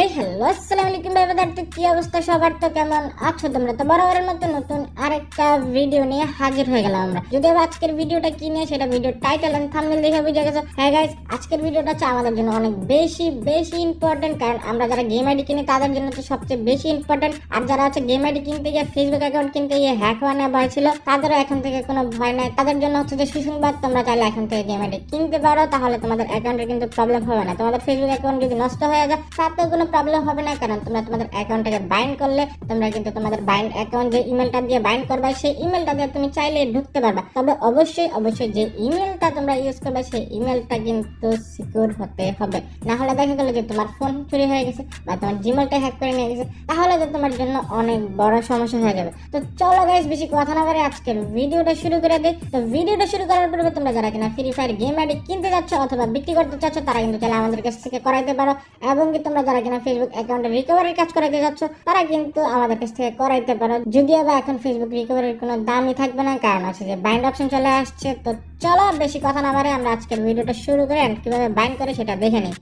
হে hello আসসালামু আলাইকুম ভাই, বাদার, তো কি অবস্থা? সবার তো কেমন আছো তোমরা? তো বরাবরের মতো নতুন আরেকটা ভিডিও নিয়ে হাজির হয়ে গেলাম আমরা। যদিও আজকের ভিডিওটা কি নিয়ে, সেটা ভিডিও টাইটেল এন্ড থাম্বনেল দেখে বুঝে গেছো। হ্যাঁ গাইস আজকের ভিডিওটা হচ্ছে আমাদের জন্য অনেক বেশি বেশি ইম্পর্টেন্ট কারণ আমরা যারা গেম আইডি কিনি, তাদের জন্য তো সবচেয়ে বেশি ইম্পর্টেন্ট আর যারা হচ্ছে গেম আইডি কিনতে গিয়ে ফেসবুক অ্যাকাউন্ট কিনতে গিয়ে হ্যাক হওয়া নেওয়া ভয় ছিল, তাদেরও এখন থেকে কোনো ভয় নাই। তাদের জন্য হচ্ছে যে সুসংবাদ, তোমরা চাইলে এখন থেকে গেম আইডি কিনতে পারো। তাহলে তোমাদের অ্যাকাউন্টে কিন্তু প্রবলেম হবে না। তোমাদের ফেসবুক অ্যাকাউন্ট যদি নষ্ট হয়ে যায়, তাতেও কোনো প্রবলেম হবে না, কারণ তোমরা তোমাদের অ্যাকাউন্টটাকে বাইন্ড করলে তোমরা কিন্তু তোমাদের বাইন্ড অ্যাকাউন্ট যে ইমেলটা দিয়ে বাইন্ড করবে, সেই ইমেলটা দিয়ে তুমি চাইলে ঢুকতে পারবে। তবে অবশ্যই অবশ্যই যে ইমেলটা তোমরা ইউজ করবে, সেই ইমেলটা কিন্তু সিকিউর হতে হবে। না হলে দেখা গেলো যে তোমার ফোন চুরি হয়ে গেছে বা তোমার জিমেলটা হ্যাক করে নিয়ে গেছে, তাহলে তো তোমার জন্য অনেক বড় সমস্যা হয়ে যাবে। তো চলো গাইস বেশি কথা না বলে আজকের ভিডিওটা শুরু করে দিই। তো ভিডিওটা শুরু করার পূর্বে তোমরা যারা কিনা ফ্রি ফায়ার গেম আইডি কিনতে যাচ্ছ অথবা বিক্রি করতে চাচ্ছ, তারা কিন্তু চাইলে আমাদের কাছ থেকে করাইতে পারো। এবং কি তোমরা যারা কিনা ফেসবুক অ্যাকাউন্টে রিকভারির কাজ করাইতে যাচ্ছ, তারা কিন্তু আমাদের কাছ থেকে করাইতে পারো। যদিও বা এখন ফেসবুক রিকভারির কোনো দামই থাকবে না, কারণ আছে যে বাইন্ড অপশন চলে আসছে। তো চলো বেশি কথা না বাড়ে আমরা আজকের ভিডিওটা শুরু করে কীভাবে বাইন্ড করে সেটা দেখে নিই।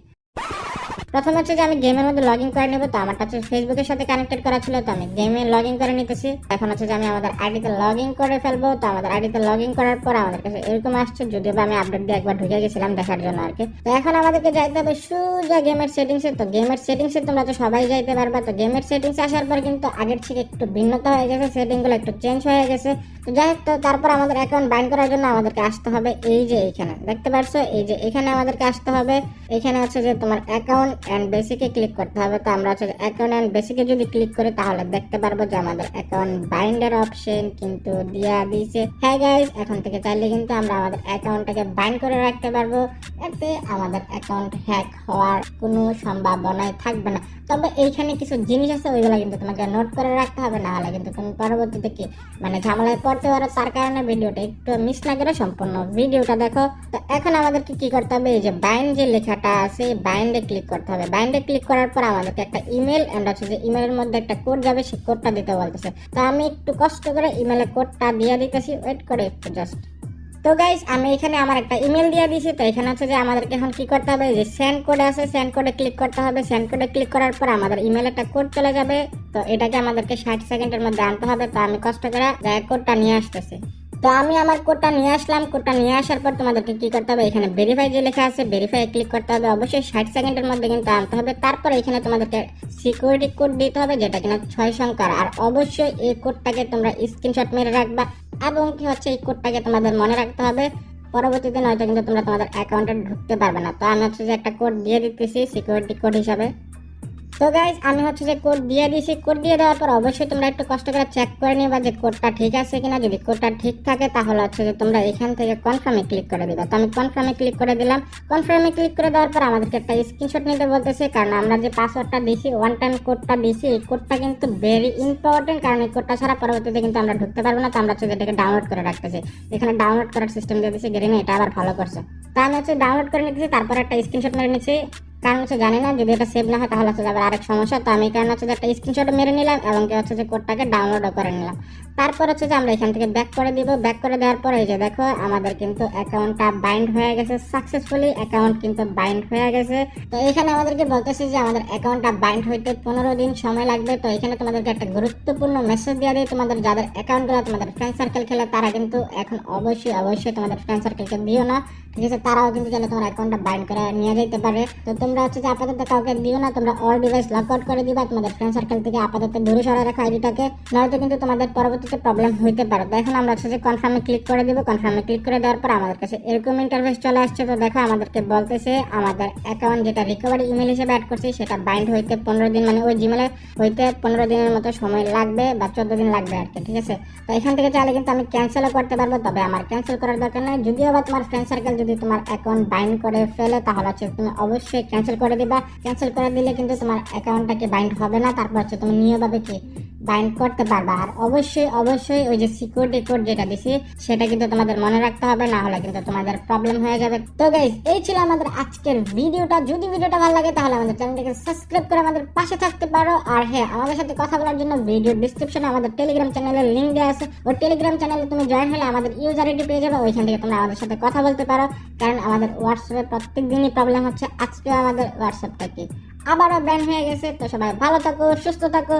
প্রথম হচ্ছে যে আমি গেমের মধ্যে লগ ইন করে নেব, তো আমার কাছে ফেসবুকের সাথে কানেক্টেড করা ছিল, তো আমি গেমে লগ ইন করে নিতেছি। এখন হচ্ছে যে আমি আমাদের আইডিতে লগ ইন করে ফেলব, তো আমাদের আইডিতে লগ ইন করার পর আমাদের কাছে এরকম আসছে, যদিও বা আমি আপডেট দিয়ে একবার ঢুকে গেছিলাম দেখার জন্য আর কি। তো এখন আমাদেরকে যাইতে হবে সোজা গেমের সেটিংসে তো গেমের সেটিংসে তোমরা তো সবাই যাইতে পারবা, তো গেমের সেটিংসে আসার পর কিন্তু আগের থেকে একটু ভিন্নতা হয়ে গেছে সেটিংগুলো একটু চেঞ্জ হয়ে গেছে। তো যাই হোক, তো তারপর আমাদের অ্যাকাউন্ট বাইন্ড করার জন্য আমাদেরকে আসতে হবে এই যে এখানে দেখতে পারছ? এই যে এখানে আমাদেরকে আসতে হবে। এখানে হচ্ছে যে তোমার অ্যাকাউন্ট অ্যান্ড বেসিকে ক্লিক করতে হবে। তো আমরা হচ্ছে অ্যাকাউন্ট অ্যান্ড বেসিকে যদি ক্লিক করি, তাহলে দেখতে পারব যে আমাদের অ্যাকাউন্ট বাইন্ডের অপশন কিন্তু দিয়া দিয়েছে। হ্যাঁ গাইজ এখন থেকে চাইলে কিন্তু আমরা আমাদের অ্যাকাউন্টটাকে বাইন্ড করে রাখতে পারব। এতে আমাদের অ্যাকাউন্ট হ্যাক হওয়ার কোনো সম্ভাবনাই থাকবে না। তবে এইখানে কিছু জিনিস আছে, ওইগুলো কিন্তু তোমাকে নোট করে রাখতে হবে, না হলে কিন্তু তুমি পরবর্তীতে কি মানে ঝামেলায় পড়তে পারো। তার কারণে ভিডিওটা একটু মিস না করে সম্পূর্ণ ভিডিওটা দেখো। তো এখন আমাদেরকে কি করতে হবে, এই যে বাইন্ড যে লেখাটা আছে বাইন্ডে ক্লিক করতে হবে। বাইন্ডে ক্লিক করার পর আমাদেরকে একটা ইমেল এন্ড হচ্ছে যে ইমেলের মধ্যে একটা কোড যাবে, সেই কোডটা দিতে বলতেছে। তো আমি একটু কষ্ট করে ইমেলের কোডটা দিয়ে দিতেছি। ওয়েট করে একটু জাস্ট তো গাইস আমি এখানে আমার একটা ইমেল দিয়ে দিয়েছি, তো এখানে হচ্ছে যে আমাদেরকে এখন কি করতে হবে? যে সেন্ড কোড আছে সেন্ড কোডে ক্লিক করতে হবে। সেন্ড কোডে ক্লিক করার পর আমাদের ইমেল একটা কোড চলে যাবে। তো এটাকে আমাদেরকে ষাট সেকেন্ডের মধ্যে আনতে হবে। তো আমি কষ্ট করে যাই কোডটা নিয়ে আসতেছি। তো আমি আমার কোডটা নিয়ে আসলাম। কোডটা নিয়ে আসার পর তোমাদেরকে কি করতে হবে? এখানে ভেরিফাই যে লেখা আছে ভেরিফাই ক্লিক করতে হবে। অবশ্যই ষাট সেকেন্ডের মধ্যে কিন্তু আনতে হবে। তারপর এখানে তোমাদেরকে সিকিউরিটি কোড দিতে হবে, যেটা কিনা ছয় সংখ্যার। আর অবশ্যই এই কোডটাকে তোমরা স্ক্রিনশট মেরে রাখবা। এবং কি হচ্ছে, এই কোডটাকে তোমাদের মনে রাখতে হবে। পরবর্তীতে নয়তো কিন্তু তোমরা তোমাদের অ্যাকাউন্টে ঢুকতে পারবে না। তো আমি হচ্ছে যে একটা কোড দিয়ে দিতেছি সিকিউরিটি কোড হিসাবে। তো গাইজ আমি হচ্ছে যে কোড দিয়ে দিয়েছি কোড দিয়ে দেওয়ার পর অবশ্যই তোমরা একটু কষ্ট করে চেক করে নিবা যে কোডটা ঠিক আছে কিনা। যদি কোডটা ঠিক থাকে, তাহলে হচ্ছে যে তোমরা এখান থেকে কনফার্মে ক্লিক করে দিবা। তো আমি কনফার্মে ক্লিক করে দিলাম। কনফার্মে ক্লিক করে দেওয়ার পর আমাদেরকে একটা স্ক্রিনশট নিতে বলতেছে, কারণ আমরা যে পাসওয়ার্ডটা দিয়েছি ওয়ান টাইম কোডটা দিয়েছি এই কোডটা কিন্তু ভেরি ইম্পর্টেন্ট কারণ এই কোডটা ছাড়া পরবর্তীতে কিন্তু আমরা ঢুকতে পারব না। তো আমরা হচ্ছে এটাকে ডাউনলোড করে রাখতেছি। এখানে ডাউনলোড করার সিস্টেম দিয়ে দিয়েছি গেরিনা এটা আবার ভালো করছে। তো আমি হচ্ছে ডাউনলোড করে নিতেছি, তারপর একটা স্ক্রিনশট মেরে নিচ্ছি। কারণ হচ্ছে জানি না, যদি এটা সেভ না হয় তাহলে হচ্ছে যাবে আরেক সমস্যা। তো আমি কারণ হচ্ছে একটা স্ক্রিনশট মেরে নিলাম এবং হচ্ছে যে কোডটাকে ডাউনলোডও করে নিলাম। তারপর হচ্ছে যে আমরা এখান থেকে ব্যাক করে দিব। ব্যাক করে দেওয়ার পরে যে দেখো, আমাদের কিন্তু অ্যাকাউন্টটা বাইন্ড হয়ে গেছে সাকসেসফুলি অ্যাকাউন্ট কিন্তু বাইন্ড হয়ে গেছে। তো এখানে আমাদেরকে বলতেছে যে আমাদের অ্যাকাউন্টটা বাইন্ড হইতে পনেরো দিন সময় লাগবে। তো এখানে তোমাদেরকে একটা গুরুত্বপূর্ণ মেসেজ দিয়ে দিই। তোমাদের যাদের অ্যাকাউন্টগুলো তোমাদের ফ্রেন্ড সার্কেল খেলে, তারা কিন্তু এখন অবশ্যই অবশ্যই তোমাদের ফ্রেন্ড সার্কেলকে দিও না। ঠিক আছে? তারাও কিন্তু যেন তোমার অ্যাকাউন্টটা বাইন্ড করে নিয়ে যেতে পারে। তো তোমরা হচ্ছে যে আপাতত কাউকে দিও না। তোমরা অল ডিভাইস লক আউট করে দিবা। তোমাদের ফ্রেন্ড সার্কেল থেকে আপাতত দূরে সরাই রাখো আইডিটাকে নয়তো কিন্তু তোমাদের পরবর্তীতে প্রবলেম হইতে পারে। তো এখন আমরা হচ্ছে যে কনফার্মে ক্লিক করে দিব। কনফার্মে ক্লিক করে দেওয়ার পর আমাদের কাছে এরকম ইন্টারফেস চলে আসছে। তো দেখো আমাদেরকে বলতেছে, আমাদের অ্যাকাউন্ট যেটা রিকভারি ইমেল হিসেবে অ্যাড করছি, সেটা বাইন্ড হইতে পনেরো দিন মানে ওই জিমেলে হইতে পনেরো দিনের মতো সময় লাগবে বা চোদ্দ দিন লাগবে আর কি, ঠিক আছে? তো এখান থেকে চাইলে কিন্তু আমি ক্যান্সেলও করতে পারব, তবে আমার ক্যান্সেল করার দরকার নেই। যদিও বা তোমার ফ্রেন্ড সার্কেল যদি তোমার অ্যাকাউন্ট বাইন্ড করে ফেলে, তাহলে হচ্ছে তুমি অবশ্যই ক্যান্সেল করে দিবা। ক্যান্সেল করে দিলে কিন্তু তোমার অ্যাকাউন্টটাকে বাইন্ড হবে না। তারপর হচ্ছে তুমি নিয়মভাবে কি? বাইন্ড করতে পারবা। আর অবশ্যই অবশ্যই ওই যে সিকিউরিটি কোড যেটা দিছি, সেটা কিন্তু তোমাদের মনে রাখতে হবে, না হলে কিন্তু তোমাদের প্রবলেম হয়ে যাবে। তো গাইজ এই ছিল আমাদের আজকের ভিডিওটা। যদি ভিডিওটা ভালো লাগে, তাহলে আমাদের চ্যানেলটাকে সাবস্ক্রাইব করে আমাদের পাশে থাকতে পারো। আর হ্যাঁ আমাদের সাথে কথা বলার জন্য ভিডিও ডিসক্রিপশনে আমাদের টেলিগ্রাম চ্যানেলের লিঙ্ক দেওয়া আছে। ওই টেলিগ্রাম চ্যানেলে তুমি জয়েন হলে আমাদের ইউজার আইডি পেয়ে যাবে। ওইখান থেকে তোমরা আমাদের সাথে কথা বলতে পারো। কারণ আমাদের হোয়াটসঅ্যাপে প্রত্যেক দিনই প্রবলেম হচ্ছে। আজকে আমাদের হোয়াটসঅ্যাপটা কি আবারও ব্যান হয়ে গেছে। তো সবাই ভালো থাকো, সুস্থ থাকো।